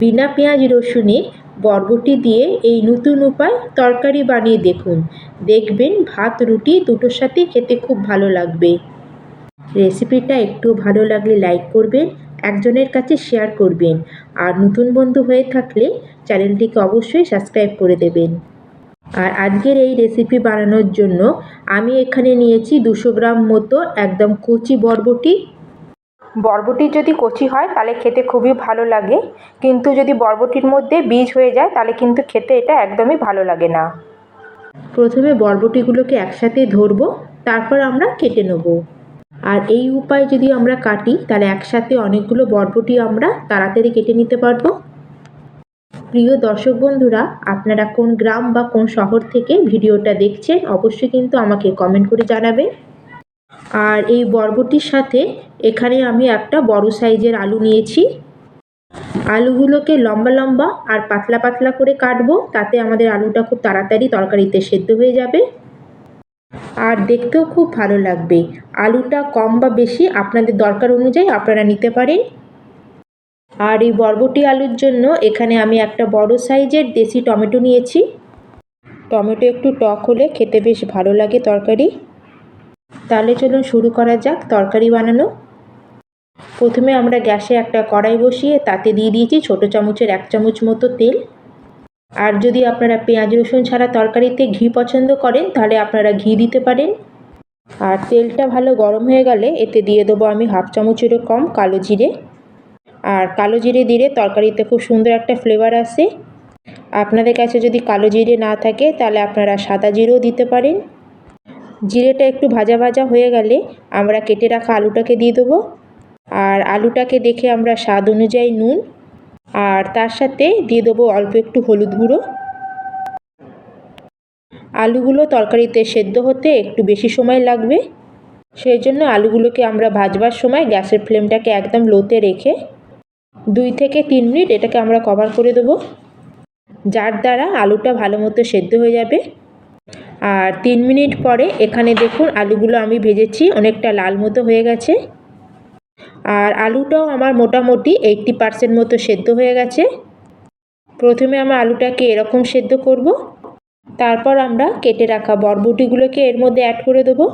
বিনা পেঁয়াজ রসুনে বরবটি দিয়ে এই নতুন উপায় তরকারি বানিয়ে দেখুন। দেখবেন ভাত, রুটি দুটোর সাথেই খেতে খুব ভালো লাগবে। রেসিপিটা একটু ভালো লাগলে লাইক করবেন, একজনের কাছে শেয়ার করবেন। আর নতুন বন্ধু হয়ে থাকলে চ্যানেলটিকে অবশ্যই সাবস্ক্রাইব করে দেবেন। আর আজকের এই রেসিপি বানানোর জন্য আমি এখানে নিয়েছি দুশো গ্রাম মতো একদম কচি বরবটি। বরবটি যদি কচি হয়, তাহলে খেতে খুবই ভালো লাগে। কিন্তু যদি বরবটির মধ্যে বীজ হয়ে যায়, তাহলে কিন্তু খেতে এটা একদমই ভালো লাগে না। প্রথমে বরবটিগুলোকে একসাথে ধরবো, তারপর আমরা কেটে নেব। আর এই উপায় যদি আমরা কাটি, তাহলে একসাথে অনেকগুলো বরবটি আমরা তাড়াতাড়ি কেটে নিতে পারব। প্রিয় দর্শক বন্ধুরা, আপনারা কোন গ্রাম বা কোন শহর থেকে ভিডিওটা দেখছেন, অবশ্যই কিন্তু আমাকে কমেন্ট করে জানাবেন। আর এই বরবটির সাথে এখানে আমি একটা বড় সাইজের আলু নিয়েছি। আলুগুলোকে লম্বা লম্বা আর পাতলা পাতলা করে কাটবো, তাতে আমাদের আলুটা খুব তাড়াতাড়ি তরকারিতে সেদ্ধ হয়ে যাবে। আর দেখতেও খুব ভালো লাগবে। আলুটা কম বা বেশি আপনাদের দরকার অনুযায়ী আপনারা নিতে পারেন। আর এই বরবটি আলুর জন্য এখানে আমি একটা বড় সাইজের দেশি টমেটো নিয়েছি। টমেটো একটু টক হলে খেতে বেশ ভালো লাগে তরকারি। তাহলে চলুন শুরু করা যাক, তরকারি বানানো। প্রথমে আমরা গ্যাসে একটা কড়াই বসিয়ে তাতে দিয়ে দিয়েছি ছোটো চামচের এক চামচ মতো তেল। আর যদি আপনারা পেঁয়াজ রসুন ছাড়া তরকারিতে ঘি পছন্দ করেন, তাহলে আপনারা ঘি দিতে পারেন। আর তেলটা ভালো গরম হয়ে গেলে এতে দিয়ে দেবো আমি হাফ চামচেরও কম কালো জিরে। আর কালো জিরে দিলে তরকারিতে খুব সুন্দর একটা ফ্লেভার আসে। আপনাদের কাছে যদি কালো জিরে না থাকে, তাহলে আপনারা সাদা জিরেও দিতে পারেন। জিরেটা একটু ভাজা ভাজা হয়ে গেলে আমরা কেটে রাখা আলুটাকে দিয়ে দেবো। আর আলুটাকে দেখে আমরা স্বাদ অনুযায়ী নুন আর তার সাথে দিয়ে দেবো অল্প একটু হলুদ গুঁড়ো। আলুগুলো তরকারিতে সেদ্ধ হতে একটু বেশি সময় লাগবে। সেই জন্য আলুগুলোকে আমরা ভাজবার সময় গ্যাসের ফ্লেমটাকে একদম লোতে রেখে দুই থেকে তিন মিনিট এটাকে আমরা কভার করে দেবো। যার দ্বারা আলুটা ভালো মতো সেদ্ধ হয়ে যাবে। আর তিন মিনিট পরে এখানে দেখুন আলুগুলো আমি ভেজেছি, অনেকটা লাল মতো হয়ে গেছে। আর আলুটাও আমার মোটামুটি এইটটি পারসেন্ট মতো সেদ্ধ হয়ে গেছে। প্রথমে আমরা আলুটাকে এরকম সেদ্ধ করব, তারপর আমরা কেটে রাখা বরবটিগুলোকে এর মধ্যে অ্যাড করে দেবো।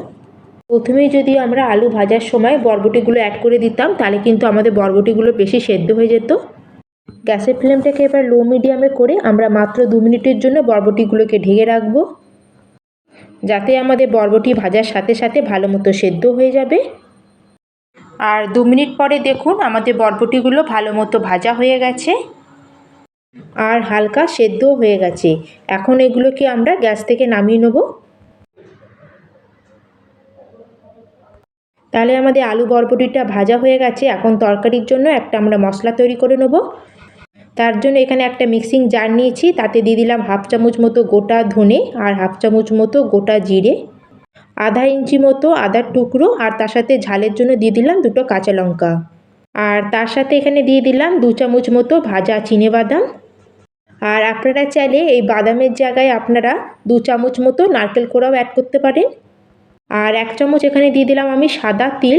প্রথমেই যদি আমরা আলু ভাজার সময় বরবটিগুলো অ্যাড করে দিতাম, তাহলে কিন্তু আমাদের বরবটিগুলো বেশি সেদ্ধ হয়ে যেত। গ্যাসের ফ্লেমটাকে এবার লো মিডিয়ামে করে আমরা মাত্র দু মিনিটের জন্য বরবটিগুলোকে ঢেকে রাখব। যাতে আমাদের বরবটি ভাজার সাথে সাথে ভালো মতো সেদ্ধ হয়ে যাবে। আর দু মিনিট পরে দেখুন আমাদের বরবটিগুলো ভালো মতো ভাজা হয়ে গেছে। আর হালকা সেদ্ধ হয়ে গেছে। এখন এগুলোকে আমরা গ্যাস থেকে নামিয়ে নেব। তাহলে আমাদের আলু বরবটিটা ভাজা হয়ে গেছে। এখন তরকারির জন্য একটা আমরা মশলা তৈরি করে নেব। তার জন্য এখানে একটা মিক্সিং জার নিয়েছি, তাতে দিয়ে দিলাম হাফ চামচ মতো গোটা ধনে আর হাফ চামচ মতো গোটা জিরে, আধা ইঞ্চি মতো আদার টুকরো আর তার সাথে ঝালের জন্য দিয়ে দিলাম দুটো কাঁচা লঙ্কা। আর তার সাথে এখানে দিয়ে দিলাম দু চামচ মতো ভাজা চিনে বাদাম। আর আপনারা চাইলে এই বাদামের জায়গায় আপনারা দু চামচ মতো নারকেল কোড়াও অ্যাড করতে পারেন। আর এক চামচ এখানে দিয়ে দিলাম আমি সাদা তিল।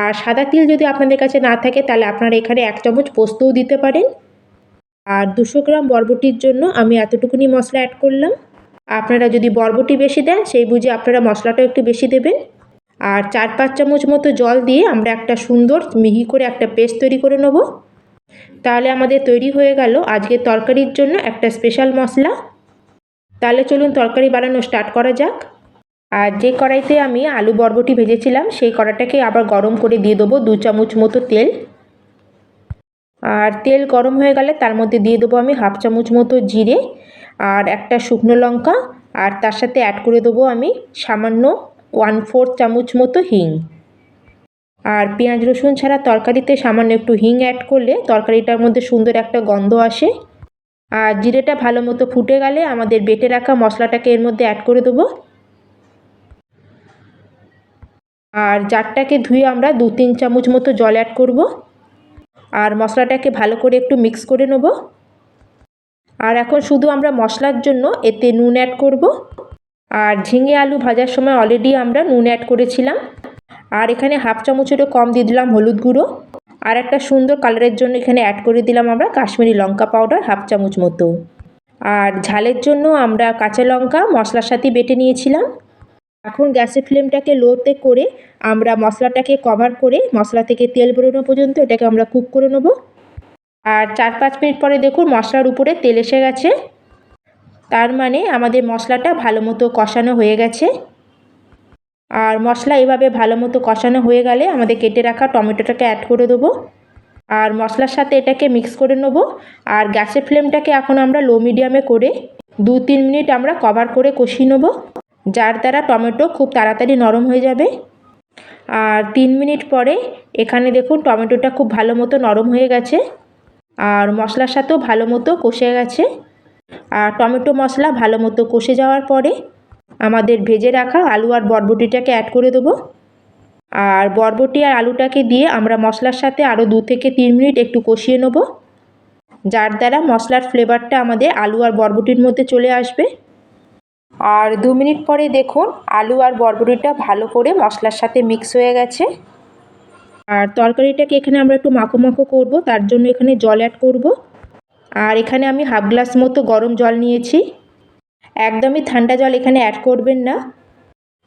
আর সাদা তিল যদি আপনাদের কাছে না থাকে, তাহলে আপনারা এখানে এক চামচ পোস্তও দিতে পারেন। আর দুশো গ্রাম বরবটির জন্য আমি এতটুকুনি মশলা অ্যাড করলাম। আপনারা যদি বরবটি বেশি দেন, সেই বুঝে আপনারা মশলাটা একটু বেশি দেবেন। আর চার পাঁচ চামচ মতো জল দিয়ে আমরা একটা সুন্দর মিহি করে একটা পেস্ট তৈরি করে নেব। তাহলে আমাদের তৈরি হয়ে গেল আজকে তরকারির জন্য একটা স্পেশাল মশলা। তাহলে চলুন তরকারি বানানো স্টার্ট করা যাক। আর যে কড়াইতে আমি আলু বরবটি ভেজেছিলাম, সেই কড়াটাকে আবার গরম করে দিয়ে দেবো দু চামচ মতো তেল। আর তেল গরম হয়ে গেলে তার মধ্যে দিয়ে দেবো আমি হাফ চামচ মতো জিরে আর একটা শুকনো লঙ্কা আর তার সাথে অ্যাড করে দেবো আমি সামান্য ওয়ান ফোর্থ চামচ মতো হিং। আর পেঁয়াজ, রসুন ছাড়া তরকারিতে সামান্য একটু হিং অ্যাড করলে তরকারিটার মধ্যে সুন্দর একটা গন্ধ আসে। আর জিরেটা ভালো মতো ফুটে গেলে আমাদের বেটে রাখা মশলাটাকে এর মধ্যে অ্যাড করে দেবো। আর জারটাকে ধুয়ে আমরা দু তিন চামচ মতো জল অ্যাড করব। আর মশলাটাকে ভালো করে একটু মিক্স করে নেব। আর এখন শুধু আমরা মশলার জন্য এতে নুন অ্যাড করব। আর ঝিঙে আলু ভাজার সময় অলরেডি আমরা নুন অ্যাড করেছিলাম। আর এখানে হাফ চামচেরও কম দিয়ে দিলাম হলুদ গুঁড়ো। আর একটা সুন্দর কালারের জন্য এখানে অ্যাড করে দিলাম আমরা কাশ্মীরি লঙ্কা পাউডার হাফ চামচ মতো। আর ঝালের জন্য আমরা কাঁচা লঙ্কা মশলার সাথে বেটে নিয়েছিলাম। এখন গ্যাসের ফ্লেমটাকে লোতে করে আমরা মশলাটাকে কভার করে মশলা থেকে তেল বেরোনো পর্যন্ত এটাকে আমরা কুক করে নেব। আর চার পাঁচ মিনিট পরে দেখুন মশলার উপরে তেল এসে গেছে। তার মানে আমাদের মশলাটা ভালো মতো কষানো হয়ে গেছে। আর মশলা এভাবে ভালো মতো কষানো হয়ে গেলে আমাদের কেটে রাখা টমেটোটাকে অ্যাড করে দেবো। আর মশলার সাথে এটাকে মিক্স করে নেব। আর গ্যাসের ফ্লেমটাকে এখন আমরা লো মিডিয়ামে করে দু তিন মিনিট আমরা কভার করে কষিয়ে নেব। যার দ্বারা টমেটো খুব তাড়াতাড়ি নরম হয়ে যাবে। আর তিন মিনিট পরে এখানে দেখুন টমেটোটা খুব ভালো মতো নরম হয়ে গেছে। আর মশলার সাথেও ভালো মতো কষে গেছে। আর টমেটো মশলা ভালো মতো কষে যাওয়ার পরে আমাদের ভেজে রাখা আলু আর বরবটিটাকে অ্যাড করে দেবো। আর বরবটি আর আলুটাকে দিয়ে আমরা মশলার সাথে আরও দু থেকে তিন মিনিট একটু কষিয়ে নেব। যার দ্বারা মশলার ফ্লেভারটা আমাদের আলু আর বরবটির মধ্যে চলে আসবে। আর দু মিনিট পরে দেখুন আলু আর বরবটিটা ভালো করে মশলার সাথে মিক্স হয়ে গেছে। আর তরকারিটাকে এখানে আমরা একটু মাখো মাখো করব, তার জন্য এখানে জল অ্যাড করব। আর এখানে আমি হাফ গ্লাস মতো গরম জল নিয়েছি। একদমই ঠান্ডা জল এখানে অ্যাড করবেন না।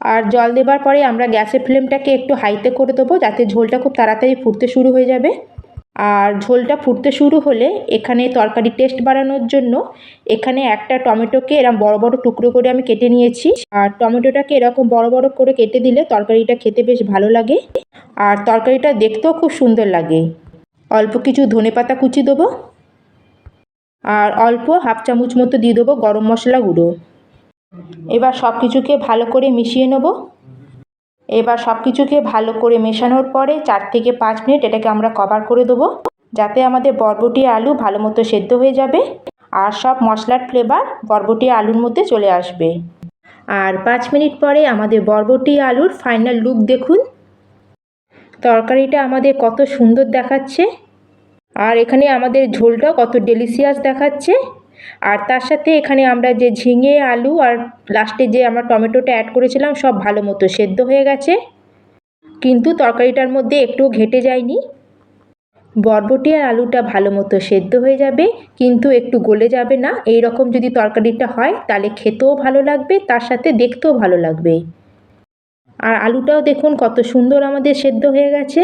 আর জল দেবার পরে আমরা গ্যাসের ফ্লেমটাকে একটু হাইতে করে দেবো, যাতে ঝোলটা খুব তাড়াতাড়ি ফুটতে শুরু হয়ে যাবে। আর ঝোলটা ফুটতে শুরু হলে এখানে তরকারি টেস্ট বাড়ানোর জন্য এখানে একটা টমেটোকে এরকম বড় বড় টুকরো করে আমি কেটে নিয়েছি। আর টমেটোটাকে এরকম বড় বড় করে কেটে দিলে তরকারিটা খেতে বেশ ভালো লাগে আর তরকারিটা দেখতেও খুব সুন্দর লাগে। অল্প কিছু ধনে পাতা কুচি দেবো আর অল্প হাফ চামচ মতো দিয়ে দেবো গরম মশলা গুঁড়ো। এবার সব কিছুকে ভালো করে মিশিয়ে নেব। এবার সব কিছুকে ভালো করে মেশানোর পরে চার থেকে পাঁচ মিনিট এটাকে আমরা কভার করে দেবো, যাতে আমাদের বরবটি আলু ভালো মতো সেদ্ধ হয়ে যাবে আর সব মশলার ফ্লেভার বরবটি আলুর মধ্যে চলে আসবে। আর পাঁচ মিনিট পরে আমাদের বরবটি আলুর ফাইনাল লুক দেখুন। তরকারিটা আমাদের কত সুন্দর দেখাচ্ছে। আর এখানে আমাদের ঝোলটা কত ডেলিশিয়াস দেখাচ্ছে। আর তার সাথে এখানে আমরা যে ঝিঙে, আলু আর লাস্টে যে আমরা টমেটোটা অ্যাড করেছিলাম, সব ভালো মতো সেদ্ধ হয়ে গেছে। কিন্তু তরকারিটার মধ্যে একটু ঘেটে যায়নি। বরবটি আর আলুটা ভালো মতো সেদ্ধ হয়ে যাবে, কিন্তু একটু গলে যাবে না। এই রকম যদি তরকারিটা হয়, তাহলে খেতেও ভালো লাগবে, তার সাথে দেখতেও ভালো লাগবে। আর আলুটাও দেখুন কত সুন্দর আমাদের সেদ্ধ হয়ে গেছে।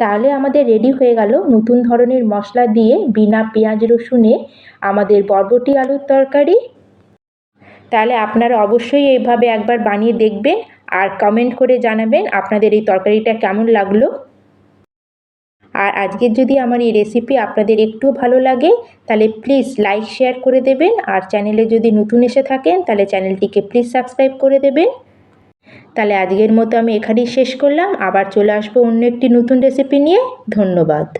তাহলে আমাদের রেডি হয়ে গেল নতুন ধরনের মশলা দিয়ে বিনা পেঁয়াজ রসুনে আমাদের বরবটি আলুর তরকারি। তাহলে আপনারা অবশ্যই এইভাবে একবার বানিয়ে দেখবেন আর কমেন্ট করে জানাবেন আপনাদের এই তরকারিটা কেমন লাগল। আর আজকের যদি আমার এই রেসিপি আপনাদের একটু ভালো লাগে, তাহলে প্লিজ লাইক শেয়ার করে দেবেন। আর চ্যানেলে যদি নতুন এসে থাকেন, তাহলে চ্যানেলটিকে প্লিজ সাবস্ক্রাইব করে দেবেন। তাহলে আজকের মতো আমি এখানেই শেষ করলাম। আবার চলে আসব অন্য একটি নতুন রেসিপি নিয়ে। ধন্যবাদ।